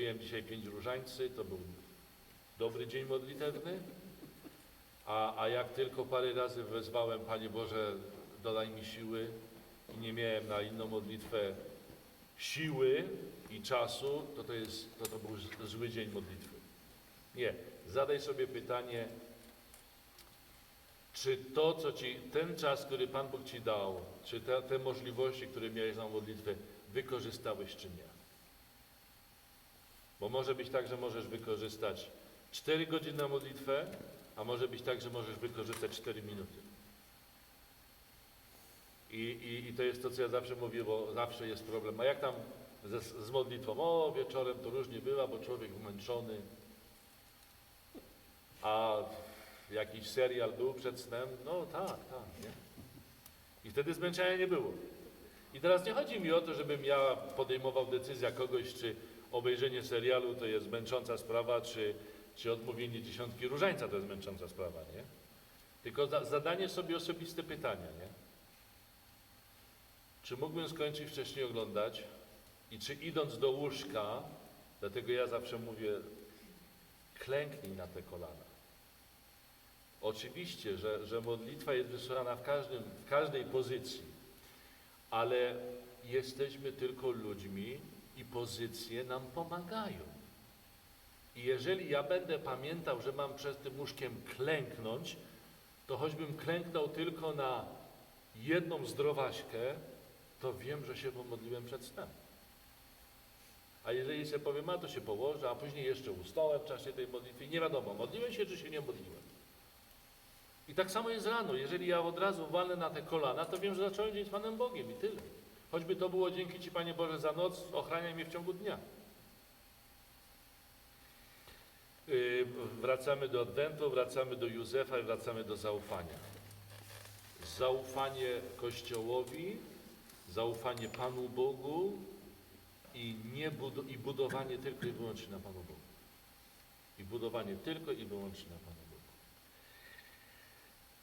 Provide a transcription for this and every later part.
odmówiłem dzisiaj pięć różańcy, to był dobry dzień modlitewny. A, a jak tylko parę razy wezwałem, Panie Boże, dodaj mi siły i nie miałem na inną modlitwę siły i czasu, to to, jest, to, to był zły dzień modlitwy. Nie. Zadaj sobie pytanie, czy to, co ci, ten czas, który Pan Bóg ci dał, czy te, te możliwości, które miałeś na modlitwę, wykorzystałeś czy nie? Bo może być tak, że możesz wykorzystać 4 godziny na modlitwę, a może być tak, że możesz wykorzystać 4 minuty. I, i, I to jest to, co ja zawsze mówię, bo zawsze jest problem. A jak tam ze, z modlitwą? O, wieczorem to różnie bywa, bo człowiek zmęczony. A jakiś serial był przed snem? No tak, tak, nie? I wtedy zmęczenia nie było. I teraz nie chodzi mi o to, żebym ja podejmował decyzję kogoś, czy obejrzenie serialu to jest męcząca sprawa, czy, czy odmówienie dziesiątki różańca to jest męcząca sprawa, nie? Tylko za, zadanie sobie osobiste pytania, nie? Czy mógłbym skończyć wcześniej oglądać i czy idąc do łóżka, dlatego ja zawsze mówię, klęknij na te kolana. Oczywiście, że, że modlitwa jest wysłuchana w, każdym, w każdej pozycji, ale jesteśmy tylko ludźmi i pozycje nam pomagają. I jeżeli ja będę pamiętał, że mam przed tym łóżkiem klęknąć, to choćbym klęknął tylko na jedną zdrowaśkę, to wiem, że się pomodliłem przed snem. A jeżeli sobie powiem, a to się położę, a później jeszcze usnąłem w czasie tej modlitwy, nie wiadomo, modliłem się czy się nie modliłem. I tak samo jest rano. Jeżeli ja od razu walę na te kolana, to wiem, że zacząłem dzień z Panem Bogiem i tyle. Choćby to było dzięki Ci, Panie Boże, za noc, ochraniaj mnie w ciągu dnia. Yy, wracamy do Adwentu, wracamy do Józefa i wracamy do zaufania. Zaufanie Kościołowi, zaufanie Panu Bogu i, nie bud- i budowanie tylko i wyłącznie na Panu Bogu. I budowanie tylko i wyłącznie na Panu Bogu.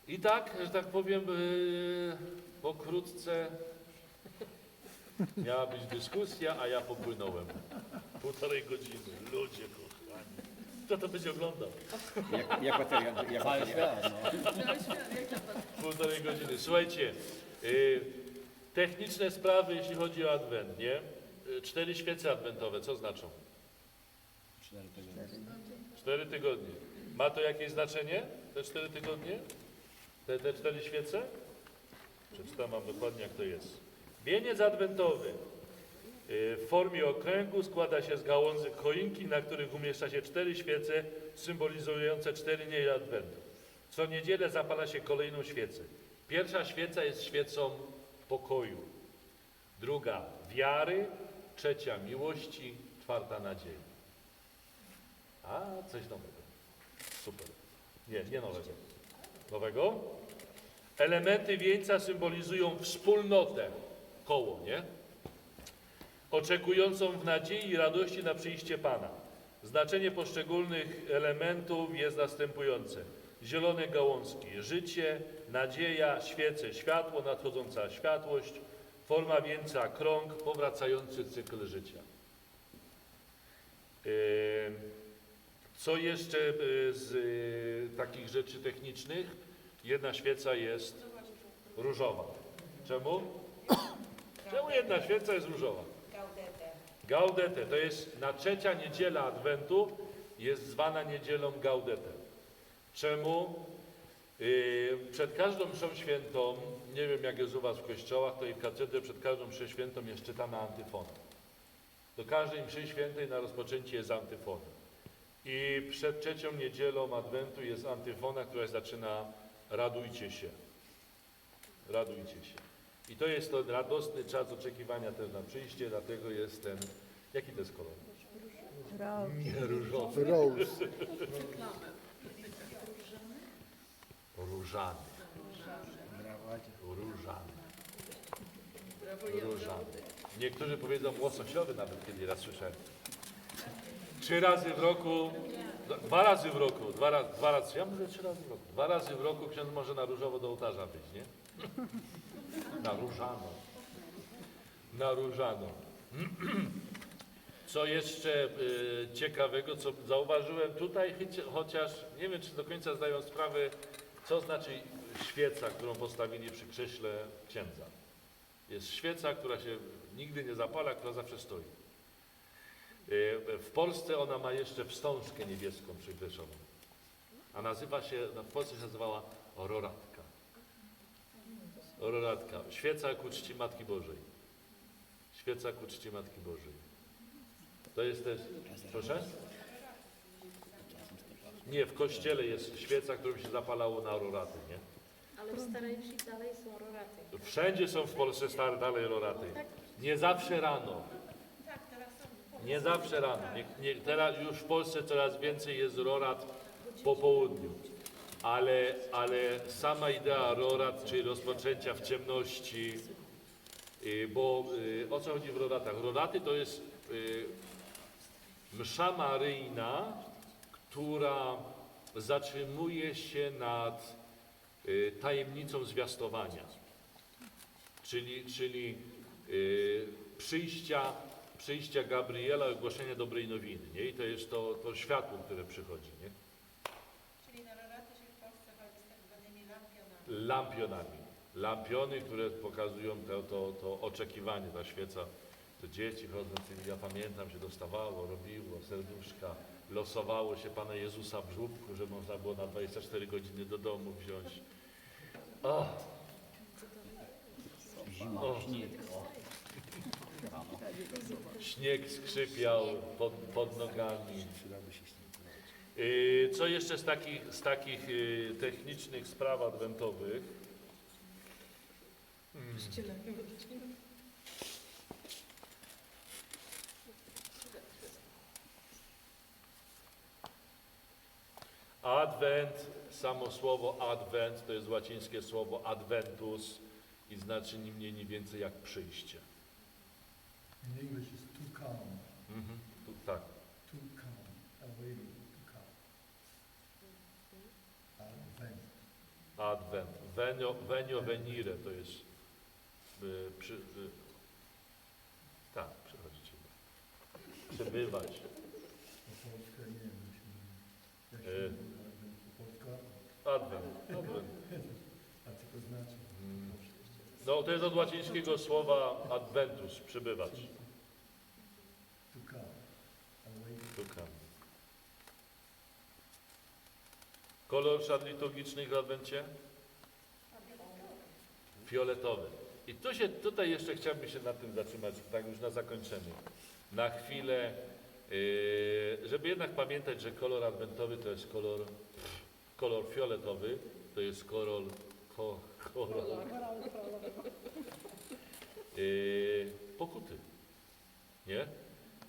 I tak, że tak powiem, yy, pokrótce miała być dyskusja, a ja popłynąłem. Półtorej godziny. Ludzie kochani. Kto to będzie oglądał? Jak, jak bateria, jak bateria. no. Półtorej godziny. Słuchajcie, yy, techniczne sprawy, jeśli chodzi o adwent, nie? Yy, cztery świece adwentowe, co znaczą? Cztery tygodnie. Cztery tygodnie. Ma to jakieś znaczenie, te cztery tygodnie? Te, te cztery świece? Przeczytam wam dokładnie, jak to jest. Wieniec adwentowy yy, w formie okręgu składa się z gałązy choinki, na których umieszcza się cztery świece symbolizujące cztery niedziele adwentu. Co niedzielę zapala się kolejną świecę. Pierwsza świeca jest świecą pokoju, druga wiary, trzecia miłości, czwarta nadziei. A, coś nowego. Super. Nie, nie nowego. Nowego? Elementy wieńca symbolizują wspólnotę, koło, nie? Oczekującą w nadziei i radości na przyjście Pana. Znaczenie poszczególnych elementów jest następujące. Zielone gałązki, życie, nadzieja, świece, światło, nadchodząca światłość, forma wieńca, krąg, powracający cykl życia. Yy, co jeszcze y, z y, takich rzeczy technicznych? Jedna świeca jest różowa. Czemu? Czemu jedna świeca jest różowa? Gaudete. To jest na trzecia niedziela Adwentu jest zwana niedzielą Gaudete. Czemu? Y, przed każdą mszą świętą, nie wiem jak jest u Was w kościołach, to i w katedrze przed każdą mszą świętą jest czytana antyfona. Do każdej mszy świętej na rozpoczęcie jest antyfona. I przed trzecią niedzielą Adwentu jest antyfona, która zaczyna radujcie się. Radujcie się. I to jest ten radosny czas oczekiwania też na przyjście, dlatego jest ten, jaki to jest kolor? Nie różowy. Rose. Różany. Różany. Różany. Niektórzy powiedzą łososiowy nawet kiedy raz słyszałem. Trzy razy w roku, dwa razy w roku, dwa, ra, dwa razy, ja mówię trzy razy w roku. Dwa razy w roku ksiądz może na różowo do ołtarza być, nie? Na różano. Na różano. Co jeszcze y, ciekawego, co zauważyłem tutaj, chociaż nie wiem, czy do końca zdają sprawę, co znaczy świeca, którą postawili przy krześle księdza. Jest świeca, która się nigdy nie zapala, która zawsze stoi. Y, W Polsce ona ma jeszcze wstążkę niebieską przywieszoną. A nazywa się, w Polsce się nazywała ororatka. Ororatka. Świeca ku czci Matki Bożej. Świeca ku czci Matki Bożej. To jest też, proszę? Nie, w kościele jest świeca, którą się zapalało na ororaty, nie? Ale w Starej Wsi dalej są roraty. Wszędzie są w Polsce stare dalej ororaty. Nie zawsze rano. Nie zawsze rano. Nie, nie, teraz już w Polsce coraz więcej jest rorat po południu. Ale, ale sama idea rorat, czyli rozpoczęcia w ciemności, y, bo y, o co chodzi w roratach? Roraty to jest y, msza maryjna, która zatrzymuje się nad tajemnicą zwiastowania czyli, czyli przyjścia, przyjścia Gabriela, ogłoszenia dobrej nowiny, nie? I to jest to, to światło, które przychodzi, nie? Czyli na roraty się w Polsce chodzi z tak zwanymi lampionami. Lampiony, które pokazują to, to, to oczekiwanie, ta świeca. To dzieci chodząc, ja pamiętam, się dostawało, robiło serduszka, losowało się Pana Jezusa w żłóbku, że można było na 24 godziny do domu wziąć. O. O. śnieg skrzypiał pod, pod nogami. Przydałby się śnieg. Yy, Co jeszcze z takich, z takich yy, technicznych spraw adwentowych? Advent, samo słowo advent to jest łacińskie słowo adventus i znaczy ni mniej, ni więcej jak przyjście. In English is to come, Mhm. Tu, tak. to come, awaiting, to come. Advent. Advent. Venio, venio venire to jest y, przy, y, tak, E. Advent po polsku? Advent. Advent. A co to znaczy? Mm. No to jest od łacińskiego słowa adventus, przybywać. To come, awaiting. Szukam. Kolor szat liturgicznych w Adwencie? Fioletowy. I tu się, tutaj jeszcze chciałbym się na tym zatrzymać, tak już na zakończenie. Na chwilę, yy, żeby jednak pamiętać, że kolor adwentowy to jest kolor, kolor fioletowy, to jest kolor, ko, kolor yy, pokuty. Nie?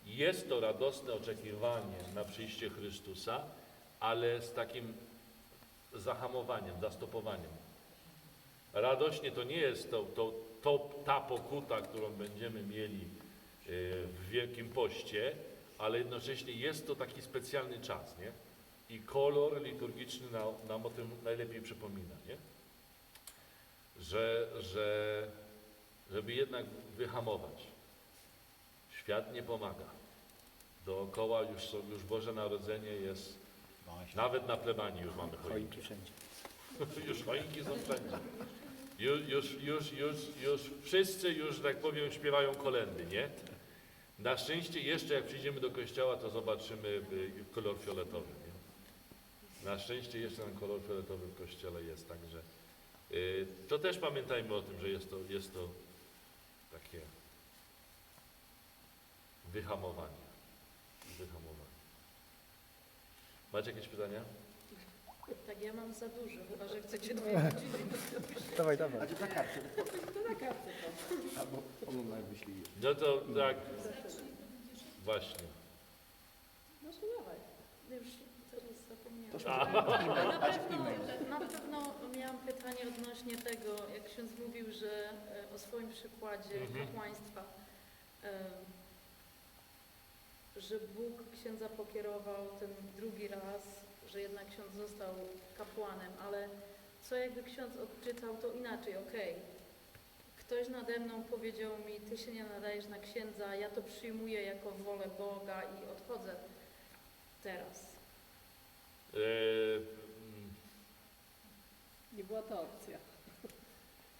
Jest to radosne oczekiwanie na przyjście Chrystusa, ale z takim zahamowaniem, zastopowaniem. Radośnie to nie jest to, to, to, ta pokuta, którą będziemy mieli e, w Wielkim Poście, ale jednocześnie jest to taki specjalny czas, nie? I kolor liturgiczny nam, nam o tym najlepiej przypomina, nie? Że, że, żeby jednak wyhamować. Świat nie pomaga. Dookoła już, już Boże Narodzenie jest. Nawet na plebanii już mamy choinki. Wszędzie. Już choinki są wszędzie. Już, już, już, już, już wszyscy już, że tak powiem, śpiewają kolendy, nie? Na szczęście jeszcze jak przyjdziemy do kościoła, to zobaczymy y, kolor fioletowy, nie? Na szczęście jeszcze ten kolor fioletowy w kościele jest, także y, to też pamiętajmy o tym, że jest to, jest to takie. Wyhamowanie. Macie jakieś pytania? Tak, ja mam za dużo, chyba że chcecie dwie godziny. Dawaj, dawaj. A to na karcie. To na kartę to. Albo oglądaj, wyślij. No to tak, właśnie. No to dawaj. Już teraz zapomniałam. To Ale na pewno, na pewno miałam pytanie odnośnie tego, jak ksiądz mówił, że e, o swoim przykładzie Mhm. kapłaństwa, że Bóg księdza pokierował ten drugi raz, że jednak ksiądz został kapłanem, ale co jakby ksiądz odczytał to inaczej, okej. ktoś nade mną powiedział mi, ty się nie nadajesz na księdza, ja to przyjmuję jako wolę Boga i odchodzę teraz. E, mm, Nie była to opcja.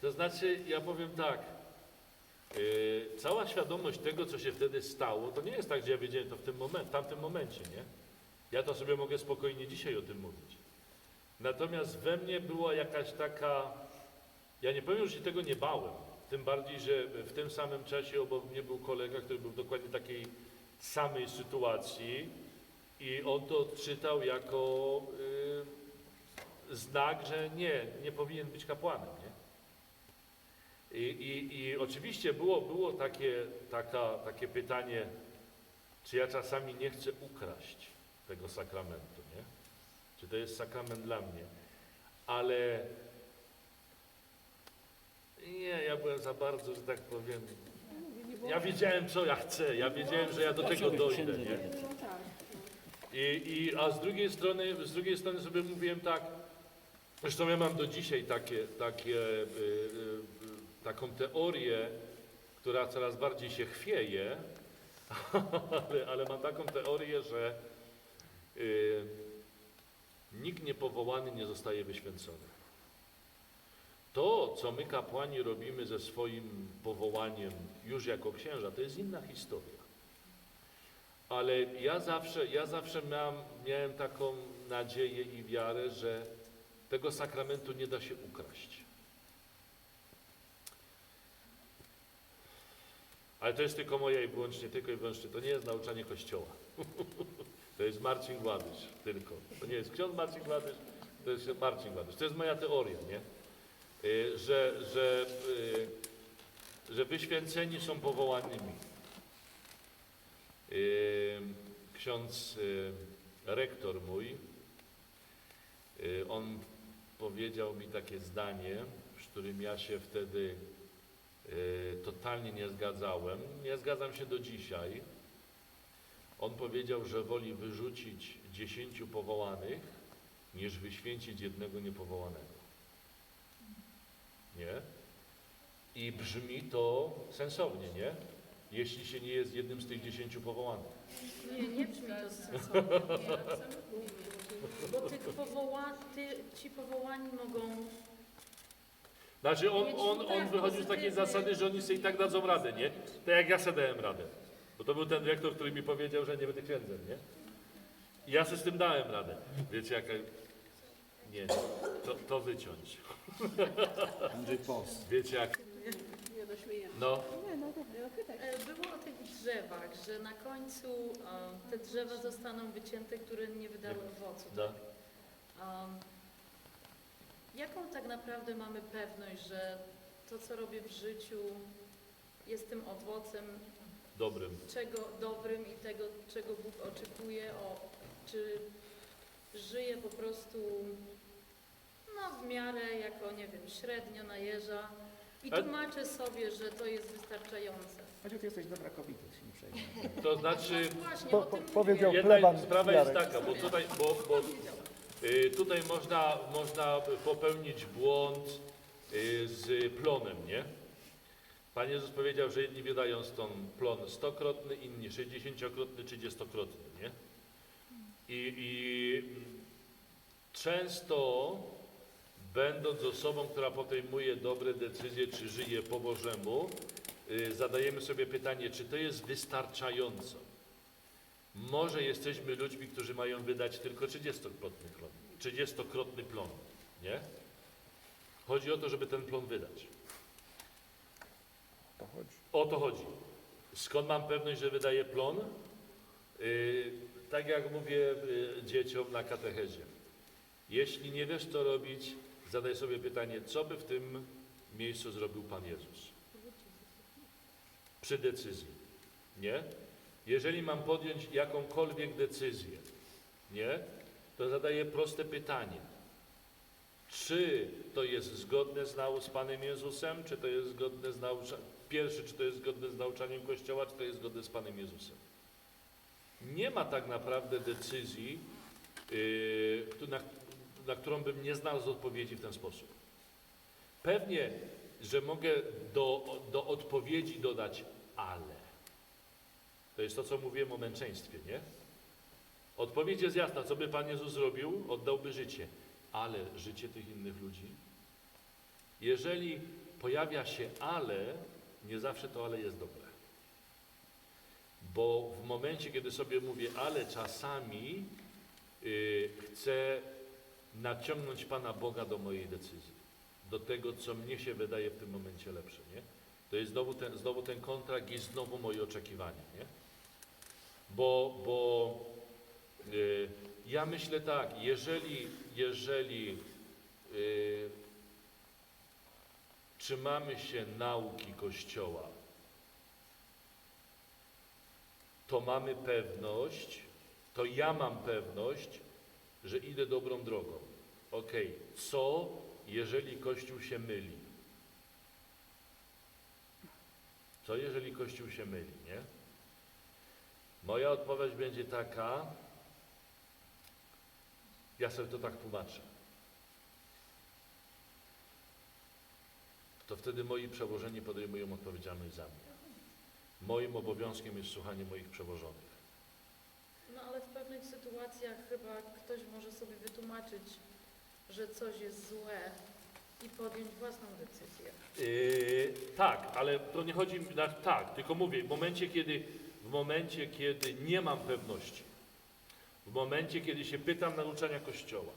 To znaczy, ja powiem tak. Yy, cała świadomość tego, co się wtedy stało, to nie jest tak, że ja wiedziałem to w tym moment, tamtym momencie, nie? Ja to sobie mogę spokojnie dzisiaj o tym mówić. Natomiast we mnie była jakaś taka, ja nie powiem, że się tego nie bałem, tym bardziej, że w tym samym czasie obok mnie był kolega, który był w dokładnie takiej samej sytuacji i on to odczytał jako yy, znak, że nie, nie powinien być kapłanem, nie? I, i, I oczywiście było, było takie, taka, takie pytanie, czy ja czasami nie chcę ukraść tego sakramentu, nie? Czy to jest sakrament dla mnie? Ale nie, ja byłem za bardzo, że tak powiem. Ja wiedziałem, co ja chcę, ja wiedziałem, że ja do tego dojdę, nie? I, i, a z drugiej strony, z drugiej strony sobie mówiłem tak, zresztą ja mam do dzisiaj takie, takie, y, y, taką teorię, która coraz bardziej się chwieje, ale, ale mam taką teorię, że y, nikt niepowołany nie zostaje wyświęcony. To, co my kapłani robimy ze swoim powołaniem już jako księża, to jest inna historia. Ale ja zawsze, ja zawsze miałem, miałem taką nadzieję i wiarę, że tego sakramentu nie da się ukraść. Ale to jest tylko moja i wyłącznie, tylko i wyłącznie, to nie jest nauczanie Kościoła. To jest Marcin Gładysz tylko. To nie jest ksiądz Marcin Gładysz, to jest Marcin Gładysz. To jest moja teoria, nie? Y, Że, że, y, że wyświęceni są powołanymi. Y, Ksiądz rektor mój, on powiedział mi takie zdanie, z którym ja się wtedy totalnie nie zgadzałem. Nie zgadzam się do dzisiaj. On powiedział, że woli wyrzucić dziesięciu powołanych, niż wyświęcić jednego niepowołanego. Nie? I brzmi to sensownie, nie? Jeśli się nie jest jednym z tych dziesięciu powołanych. Nie, nie brzmi to sensownie, bo tych powoła, ty, ci powołani mogą Znaczy on, on, on wychodził z takiej zasady, że oni sobie i tak dadzą radę, nie? Tak jak ja sobie dałem radę. Bo to był ten rektor, który mi powiedział, że nie będę księdzem, nie? I ja sobie z tym dałem radę. Wiecie jaka... Nie, to, to wyciąć. Andrzej Pos. Wiecie jak... Nie, no. No, Nie, no no pytaj. E, Było o tych drzewach, że na końcu e, te drzewa zostaną wycięte, które nie wydały owocu. no. Um, jaką tak naprawdę mamy pewność, że to, co robię w życiu, jest tym owocem, Dobrym. czego dobrym i tego, czego Bóg oczekuje, o, czy żyję po prostu no, w miarę jako, nie wiem, średnio na jeża i Ale- tłumaczę sobie, że to jest wystarczające. Chociaż ty jesteś dobra kobieta, się nie przejmuj. To znaczy... No właśnie, o tym powiedział. Jedna pleban sprawa jest taka, bo tutaj, bo, bo, tutaj można, można popełnić błąd y, z plonem, nie? Pan Jezus powiedział, że jedni wydają stąd plon stokrotny, inni sześćdziesięciokrotny, trzydziestokrotny, nie? I, I często będąc osobą, która podejmuje dobre decyzje, czy żyje po Bożemu, y, zadajemy sobie pytanie, czy to jest wystarczająco. Może jesteśmy ludźmi, którzy mają wydać tylko 30-krotny plon, 30-krotny plon, nie? Chodzi o to, żeby ten plon wydać. To chodzi. O to chodzi. Skąd mam pewność, że wydaję plon? Yy, tak jak mówię yy, dzieciom na katechezie. Jeśli nie wiesz, co robić, zadaj sobie pytanie, co by w tym miejscu zrobił Pan Jezus? Przy decyzji. Nie? Jeżeli mam podjąć jakąkolwiek decyzję, nie? To zadaję proste pytanie. Czy to jest zgodne z, nau- z Panem Jezusem, czy to jest zgodne z nauczaniem, pierwszy, czy to jest zgodne z nauczaniem Kościoła, czy to jest zgodne z Panem Jezusem. Nie ma tak naprawdę decyzji, yy, na, na którą bym nie znalazł odpowiedzi w ten sposób. Pewnie że mogę do, do odpowiedzi dodać ale. To jest to, co mówiłem o męczeństwie, nie? Odpowiedź jest jasna. Co by Pan Jezus zrobił? Oddałby życie. Ale życie tych innych ludzi? Jeżeli pojawia się ale, nie zawsze to ale jest dobre. Bo w momencie, kiedy sobie mówię ale, czasami yy, chcę naciągnąć Pana Boga do mojej decyzji. Do tego, co mnie się wydaje w tym momencie lepsze, nie? To jest znowu ten, znowu ten kontrakt i znowu moje oczekiwania, nie? Bo, bo ja myślę tak, jeżeli, jeżeli y, trzymamy się nauki Kościoła, to mamy pewność, to ja mam pewność, że idę dobrą drogą. Okej, co jeżeli Kościół się myli? Co jeżeli Kościół się myli, nie? Moja odpowiedź będzie taka, ja sobie to tak tłumaczę. To wtedy moi przełożeni podejmują odpowiedzialność za mnie. Moim obowiązkiem jest słuchanie moich przełożonych. No ale w pewnych sytuacjach chyba ktoś może sobie wytłumaczyć, że coś jest złe i podjąć własną decyzję. Yy, tak, ale to nie chodzi na tak, tylko mówię, w momencie, kiedy, w momencie, kiedy nie mam pewności, w momencie, kiedy się pytam nauczania Kościoła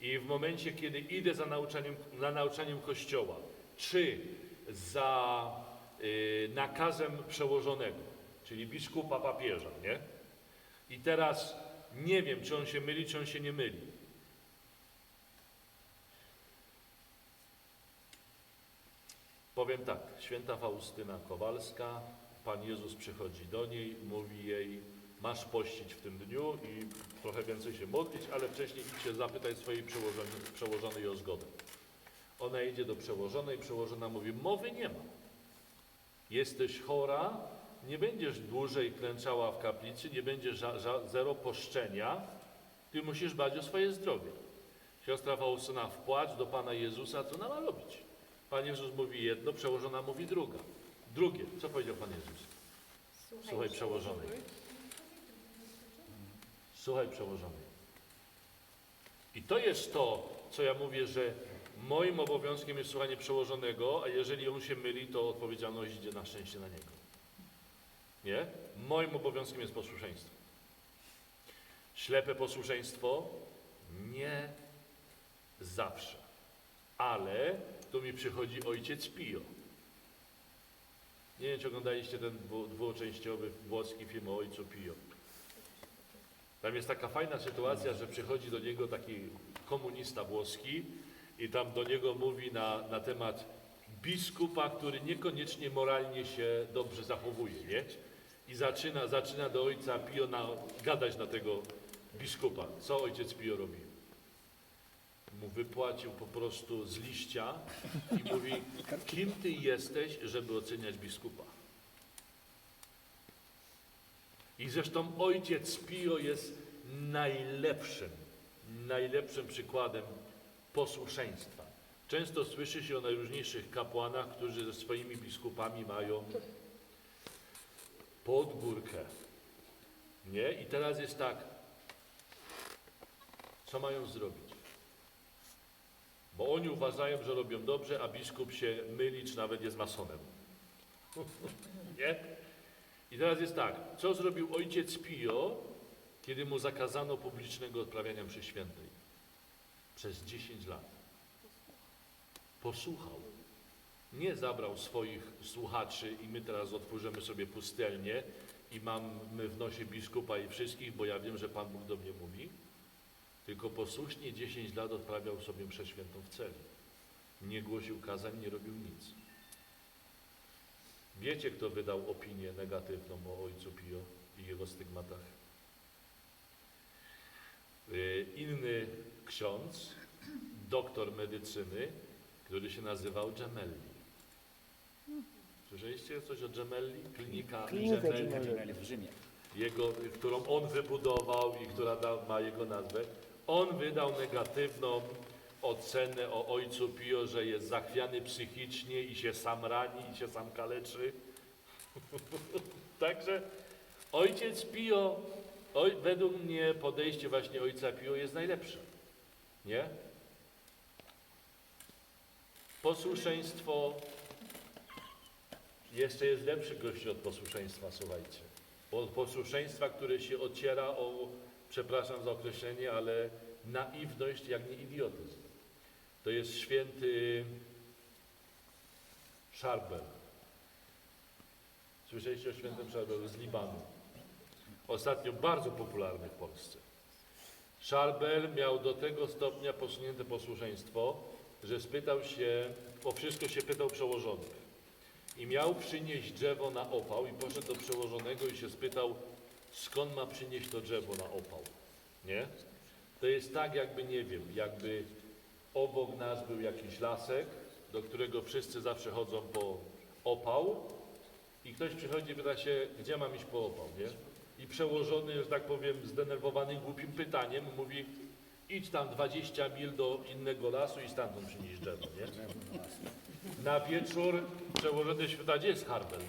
i w momencie, kiedy idę za nauczaniem, za nauczaniem Kościoła, czy za yy, nakazem przełożonego, czyli biskupa papieża, nie? I teraz nie wiem, czy on się myli, czy on się nie myli. Powiem tak, święta Faustyna Kowalska, Pan Jezus przychodzi do niej, mówi jej, masz pościć w tym dniu i trochę więcej się modlić, ale wcześniej idź się zapytaj swojej przełożonej, przełożonej o zgodę. Ona idzie do przełożonej, przełożona mówi, mowy nie ma. Jesteś chora, nie będziesz dłużej klęczała w kaplicy, nie będziesz ża- ża- zero poszczenia, ty musisz dbać o swoje zdrowie. Siostra Faustyna wpłacz do Pana Jezusa, co ona ma robić? Pan Jezus mówi jedno, przełożona mówi druga. Drugie, co powiedział Pan Jezus? Słuchaj przełożonej. Słuchaj przełożonej. I to jest to, co ja mówię, że moim obowiązkiem jest słuchanie przełożonego, a jeżeli on się myli, to odpowiedzialność idzie na szczęście na niego. Nie? Moim obowiązkiem jest posłuszeństwo. Ślepe posłuszeństwo? Nie zawsze. Ale tu mi przychodzi ojciec Pio. Nie wiem, czy oglądaliście ten dwu, dwuczęściowy włoski film o ojcu Pio. Tam jest taka fajna sytuacja, że przychodzi do niego taki komunista włoski i tam do niego mówi na, na temat biskupa, który niekoniecznie moralnie się dobrze zachowuje, nie? I zaczyna, zaczyna do ojca Pio na, gadać na tego biskupa. Co ojciec Pio robi? Mu wypłacił po prostu z liścia i mówi, kim ty jesteś, żeby oceniać biskupa? I zresztą ojciec Pio jest najlepszym, najlepszym przykładem posłuszeństwa. Często słyszy się o najróżniejszych kapłanach, którzy ze swoimi biskupami mają pod górkę. Nie? I teraz jest tak, co mają zrobić? Bo oni uważają, że robią dobrze, a biskup się myli, czy nawet jest masonem. Nie? I teraz jest tak, co zrobił ojciec Pio, kiedy mu zakazano publicznego odprawiania mszy świętej? Przez 10 lat. Posłuchał. Nie zabrał swoich słuchaczy i my teraz otworzymy sobie pustelnię i mamy w nosie biskupa i wszystkich, bo ja wiem, że Pan Bóg do mnie mówi. Tylko posłusznie 10 lat odprawiał sobie mszę świętą w celi. Nie głosił kazań, nie robił nic. Wiecie, kto wydał opinię negatywną o ojcu Pio i jego stygmatach? Y, Inny ksiądz, doktor medycyny, który się nazywał Gemelli. Słyszeliście coś o Gemelli? Klinika Klinika Gemelli, Gemelli. Gemelli w Rzymie. jego, którą on wybudował i która da, ma jego nazwę. On wydał negatywną ocenę o ojcu Pio, że jest zachwiany psychicznie i się sam rani i się sam kaleczy. Także ojciec Pio, oj, według mnie podejście właśnie ojca Pio jest najlepsze. Nie? Posłuszeństwo jeszcze jest lepszy gość od posłuszeństwa, słuchajcie. Od posłuszeństwa, które się ociera o, przepraszam za określenie, ale naiwność jak nie idiotyzm. To jest święty Szarbel. Słyszeliście o świętym Szarbelu z Libanu? Ostatnio bardzo popularny w Polsce. Szarbel miał do tego stopnia posunięte posłuszeństwo, że spytał się, o wszystko się pytał przełożonych. I miał przynieść drzewo na opał i poszedł do przełożonego i się spytał, skąd ma przynieść to drzewo na opał. Nie? To jest tak, jakby, nie wiem, jakby obok nas był jakiś lasek, do którego wszyscy zawsze chodzą po opał i ktoś przychodzi i pyta się, gdzie mam iść po opał, nie? I przełożony, że tak powiem, zdenerwowany głupim pytaniem mówi, idź tam 20 mil do innego lasu i stamtąd przynieś drzewo, nie? Na wieczór przełożony się pyta, gdzie jest Harbel?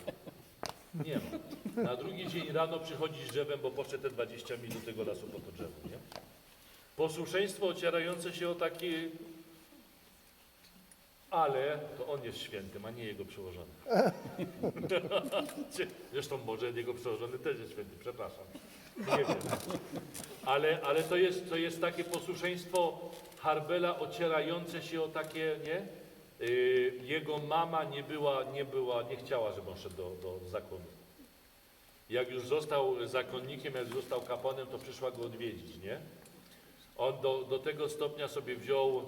Nie ma. Na drugi dzień rano przychodzi z drzewem, bo poszedł te 20 mil do tego lasu po to drzewo, nie? Posłuszeństwo ocierające się o takie ale to on jest świętym, a nie jego przełożony. Zresztą może jego przełożony też jest święty, przepraszam. Nie wiem. Ale, ale to, jest, to jest takie posłuszeństwo Harbela ocierające się o takie, nie? Yy, jego mama nie była, nie była, nie chciała, żeby on szedł do, do zakonu. Jak już został zakonnikiem, jak został kapłanem, to przyszła go odwiedzić, nie? On do, do tego stopnia sobie wziął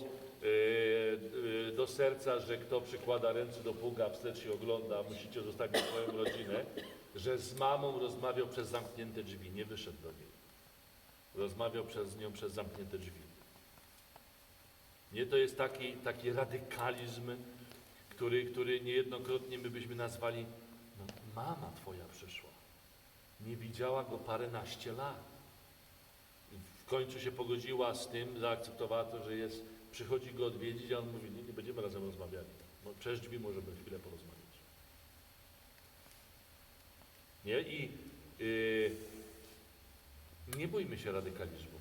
do serca, że kto przykłada ręce do pługa, wstecz się ogląda, musicie zostawić swoją rodzinę, że z mamą rozmawiał przez zamknięte drzwi, nie wyszedł do niej. Rozmawiał przez nią przez zamknięte drzwi. Nie, to jest taki, taki radykalizm, który, który niejednokrotnie my byśmy nazwali, no mama twoja przyszła. Nie widziała go paręnaście lat w końcu się pogodziła z tym, zaakceptowała to, że jest, przychodzi go odwiedzić, a on mówi, nie, nie będziemy razem rozmawiali. Przez drzwi możemy chwilę porozmawiać. Nie? I yy, nie bójmy się radykalizmu.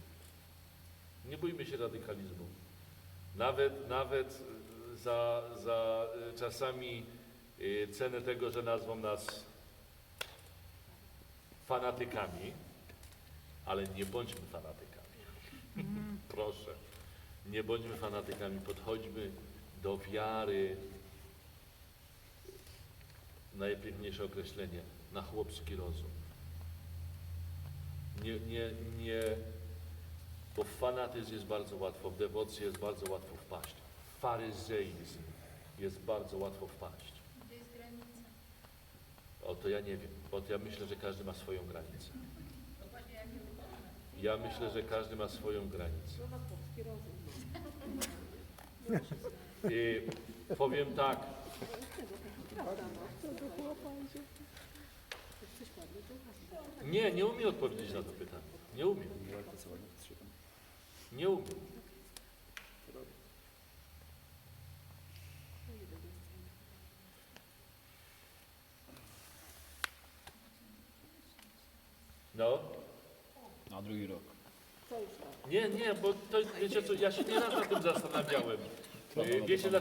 Nie bójmy się radykalizmu. Nawet, nawet za, za y, czasami y, cenę tego, że nazwą nas fanatykami, ale nie bądźmy fanatykami. Proszę, nie bądźmy fanatykami, podchodźmy do wiary. Najpiękniejsze określenie, na chłopski rozum. Nie, nie, nie, bo w fanatyzm jest bardzo łatwo, w dewocję jest bardzo łatwo wpaść. W faryzeizm jest bardzo łatwo wpaść. Gdzie jest granica? O to ja nie wiem, bo ja myślę, że każdy ma swoją granicę. To właśnie jak? Ja myślę, że każdy ma swoją granicę. I powiem tak. Nie, nie umiem odpowiedzieć na to pytanie. Nie umiem. Nie umiem. No. Na drugi rok. Nie, nie, bo to wiecie co, ja się nieraz nad tym zastanawiałem. Wiecie,